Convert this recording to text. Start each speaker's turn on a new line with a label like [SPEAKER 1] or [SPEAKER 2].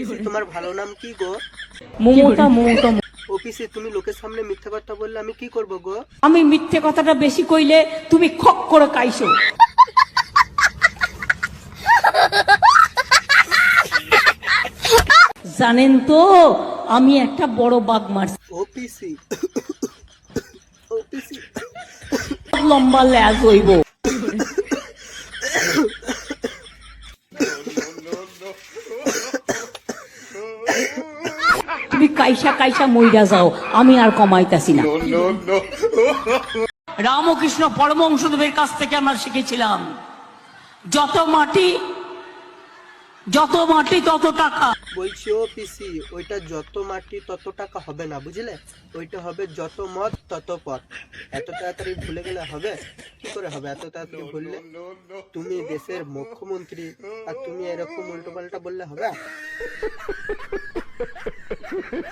[SPEAKER 1] পিসি তোমার ভালো নাম কি গো
[SPEAKER 2] মমতা মমতা
[SPEAKER 1] পিসি তুমি লোকের সামনে মিথ্যা কথা বললে আমি কি করব গো
[SPEAKER 2] আমি মিথ্যে কথাটা বেশি কইলে তুমি খক করে কাইছো জানেন তো আমি একটা বড় বাঘ মারছি
[SPEAKER 1] ও পিসি ও পিসি
[SPEAKER 2] লম্বা ল্যাজ হইব তুমি কাইসা কাইসা মইরা যাও আমি আর কমাইতাছি না। রামকৃষ্ণ পরমহংসদেবের কাছ থেকে আমরা শিখেছিলাম যত মাটি যত মাটি, তত টাকা।
[SPEAKER 1] বলছি, ও পিসি, ওইটা যত মাটি, তত টাকা হবে না, বুঝলে? ওইটা হবে যত মত তত পথ এত তাড়াতাড়ি ভুলে গেলে হবে? কি করে হবে? এত তাড়াতাড়ি ভুললে তুমি দেশের মুখ্যমন্ত্রী আর তুমি এরকম উল্টো পাল্টা বললে হবে?